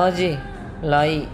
हाँ जी लाई।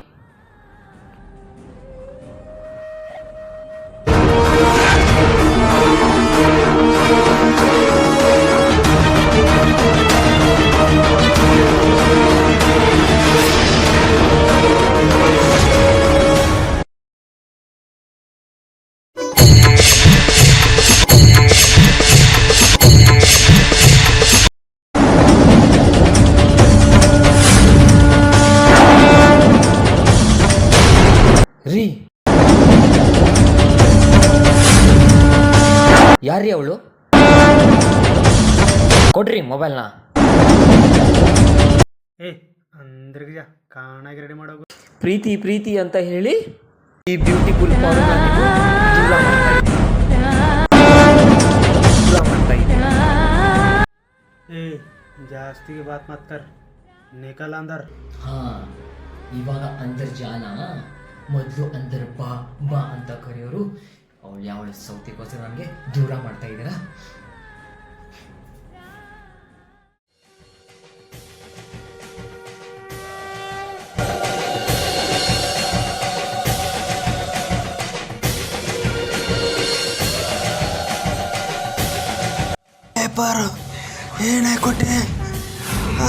ರೀ. ಯಾರೀ ಅವಳು? ಕೊಡ್ರಿ ಮೊಬೈಲ್ನ. ಏ ಅಂದ್ರಿಗ ಕಾಣಾಗಿ ರೆಡಿ ಮಾಡೋಗು. ಪ್ರೀತಿ ಪ್ರೀತಿ ಅಂತ ಹೇಳಿ ಈ ಬ್ಯೂಟಿಫುಲ್. ಏ ಜಾಸ್ತಿಗೆ ಬಾತ್ ಮಾತಾರ ನಿಕಲ್ ಅಂದರ್. ಹಾ ಇವಾಗ ಅಂತರ್ಜಾಲ ಮೊದಲು ಅಂದರೆ ಬಾ ಬಾ ಅಂತ ಕರೆಯೋರು. ಅವಳು ಯಾವಳ ಸೌತಿಗೋಸ್ಕರ ನನಗೆ ದೂರ ಮಾಡ್ತಾ ಇದ್ದೀರಾ? ಪೇಪರ್ ಏನೇ ಕೊಟ್ಟೆ? ಆ,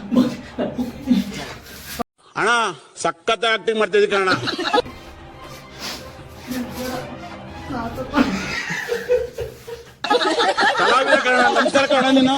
ಸಖತ್ ಆಕ್ಟಿಂಗ್ ಮಾಡ್ತಿದ್ದಿ ಕಾರಣ. ಕಲಾವಿದ ಕಾರಣ ನಮಸ್ಕಾರ ಕಾರಣ ನೀನು.